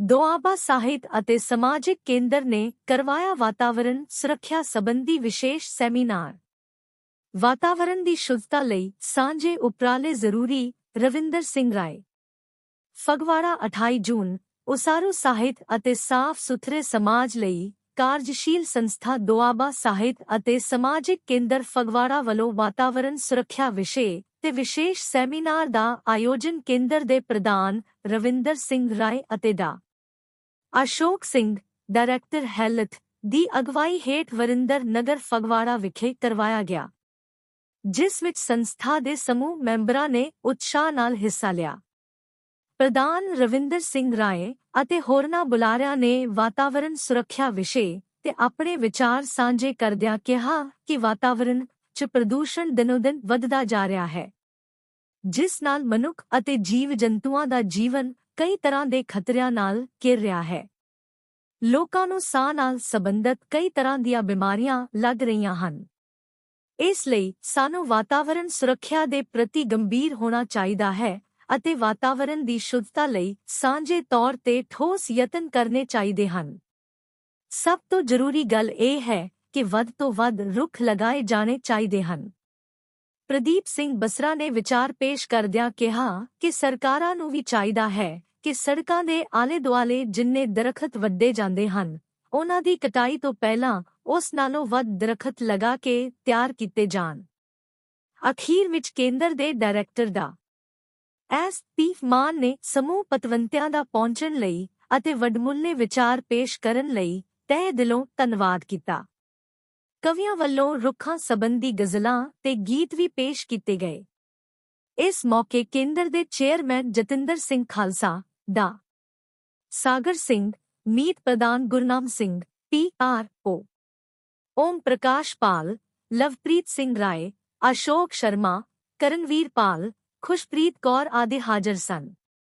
ਦੋਆਬਾ ਸਾਹਿਤ ਅਤੇ ਸਮਾਜਿਕ ਕੇਂਦਰ ਨੇ ਕਰਵਾਇਆ ਵਾਤਾਵਰਣ ਸੁਰੱਖਿਆ ਸੰਬੰਧੀ ਵਿਸ਼ੇਸ਼ ਸੈਮੀਨਾਰ। ਵਾਤਾਵਰਣ ਦੀ ਸ਼ੁੱਧਤਾ ਲਈ ਸਾਂਝੇ ਉਪਰਾਲੇ ਜ਼ਰੂਰੀ, ਰਵਿੰਦਰ ਸਿੰਘ ਰਾਏ। ਫਗਵਾੜਾ 28 ਜੂਨ, ਉਸਾਰੂ ਸਾਹਿਤ ਅਤੇ ਸਾਫ਼ ਸੁਥਰੇ ਸਮਾਜ ਲਈ ਕਾਰਜਸ਼ੀਲ ਸੰਸਥਾ ਦੁਆਬਾ ਸਾਹਿਤ ਅਤੇ ਸਮਾਜਿਕ ਕੇਂਦਰ ਫਗਵਾੜਾ ਵੱਲੋਂ ਵਾਤਾਵਰਣ ਸੁਰੱਖਿਆ ਵਿਸ਼ੇ ਤੇ ਵਿਸ਼ੇਸ਼ ਸੈਮੀਨਾਰ ਦਾ ਆਯੋਜਨ ਕੇਂਦਰ ਦੇ ਪ੍ਰਧਾਨ ਰਵਿੰਦਰ ਸਿੰਘ ਰਾਏ ਅਤੇ ਡਾ। ਅਸ਼ੋਕ ਸਿੰਘ, ਡਾਇਰੈਕਟਰ ਹੈਲਥ ਦੀ ਅਗਵਾਈ ਹੇਠ ਵਰਿੰਦਰ ਨਗਰ ਫਗਵਾੜਾ ਵਿਖੇ ਕਰਵਾਇਆ ਗਿਆ, ਜਿਸ ਵਿੱਚ ਸੰਸਥਾ ਦੇ ਸਮੂਹ ਮੈਂਬਰਾਂ ਨੇ ਉਤਸ਼ਾਹ ਨਾਲ ਹਿੱਸਾ ਲਿਆ। ਪ੍ਰਧਾਨ ਰਵਿੰਦਰ ਸਿੰਘ ਰਾਏ ਅਤੇ ਹੋਰਨਾਂ ਬੁਲਾਰਿਆਂ ਨੇ ਵਾਤਾਵਰਣ ਸੁਰੱਖਿਆ ਵਿਸ਼ੇ ਤੇ ਆਪਣੇ ਵਿਚਾਰ ਸਾਂਝੇ ਕਰਦਿਆਂ ਕਿਹਾ ਕਿ ਵਾਤਾਵਰਣ 'ਚ ਪ੍ਰਦੂਸ਼ਣ ਦਿਨੋ ਦਿਨ ਵੱਧਦਾ ਜਾ ਰਿਹਾ ਹੈ, ਜਿਸ ਨਾਲ ਮਨੁੱਖ ਅਤੇ ਜੀਵ ਜੰਤੂਆਂ ਦਾ ਜੀਵਨ ਕਈ ਤਰ੍ਹਾਂ ਦੇ ਖਤਰਿਆਂ ਨਾਲ ਘਿਰ ਰਿਹਾ ਹੈ। ਲੋਕਾਂ ਨੂੰ ਸਾਹ ਨਾਲ ਸੰਬੰਧਿਤ ਕਈ ਤਰ੍ਹਾਂ ਦੀਆਂ ਬਿਮਾਰੀਆਂ ਲੱਗ ਰਹੀਆਂ ਹਨ। ਇਸ ਲਈ ਸਾਨੂੰ ਵਾਤਾਵਰਣ ਸੁਰੱਖਿਆ ਦੇ ਪ੍ਰਤੀ ਗੰਭੀਰ ਹੋਣਾ ਚਾਹੀਦਾ ਹੈ ਅਤੇ ਵਾਤਾਵਰਣ ਦੀ ਸ਼ੁੱਧਤਾ ਲਈ ਸਾਂਝੇ ਤੌਰ ਤੇ ਠੋਸ ਯਤਨ ਕਰਨੇ ਚਾਹੀਦੇ ਹਨ। ਸਭ ਤੋਂ ਜ਼ਰੂਰੀ ਗੱਲ ਇਹ ਹੈ ਕਿ ਵੱਧ ਤੋਂ ਵੱਧ ਰੁੱਖ ਲਗਾਏ ਜਾਣੇ ਚਾਹੀਦੇ ਹਨ। ਪ੍ਰਦੀਪ ਸਿੰਘ ਬਸਰਾ ਨੇ ਵਿਚਾਰ ਪੇਸ਼ ਕਰਦਿਆਂ ਕਿਹਾ ਕਿ ਸਰਕਾਰਾਂ ਨੂੰ ਵੀ ਚਾਹੀਦਾ ਹੈ ਕਿ ਸੜਕਾਂ ਦੇ ਆਲੇ-ਦੁਆਲੇ ਜਿੰਨੇ ਦਰਖਤ ਵੱਡੇ ਜਾਂਦੇ ਹਨ, ਉਹਨਾਂ ਦੀ ਕਟਾਈ ਤੋਂ ਪਹਿਲਾਂ ਉਸ ਨਾਲੋਂ ਵੱਧ ਦਰਖਤ ਲਗਾ ਕੇ ਤਿਆਰ ਕੀਤੇ ਜਾਣ। ਅਖੀਰ ਵਿੱਚ ਕੇਂਦਰ ਦੇ ਡਾਇਰੈਕਟਰ ਦਾ। ਐਸ. ਪੀ. ਮਾਨ ਨੇ ਸਮੂਹ ਪਤਵੰਤਿਆਂ ਦਾ ਪਹੁੰਚਣ ਲਈ ਅਤੇ ਵਡਮੁੱਲੇ ਵਿਚਾਰ ਪੇਸ਼ ਕਰਨ ਲਈ ਤਹਿ ਦਿਲੋਂ ਧੰਨਵਾਦ ਕੀਤਾ। ਕਵੀਆਂ ਵੱਲੋਂ ਰੁੱਖਾਂ ਸੰਬੰਧੀ ਗਜ਼ਲਾਂ ਤੇ ਗੀਤ ਵੀ ਪੇਸ਼ ਕੀਤੇ ਗਏ। ਇਸ ਮੌਕੇ ਕੇਂਦਰ ਦੇ ਚੇਅਰਮੈਨ ਜਤਿੰਦਰ ਸਿੰਘ ਖਾਲਸਾ ਡਾ ਸਾਗਰ ਸਿੰਘ, ਮੀਤ ਪ੍ਰਧਾਨ Gurnam Singh, P R O. Om Prakash Pal, Lovepreet Singh Rai, Ashok Sharma, Karanveer Pal, Khushpreet Kaur ਆਦਿ ਹਾਜ਼ਰ ਸਨ।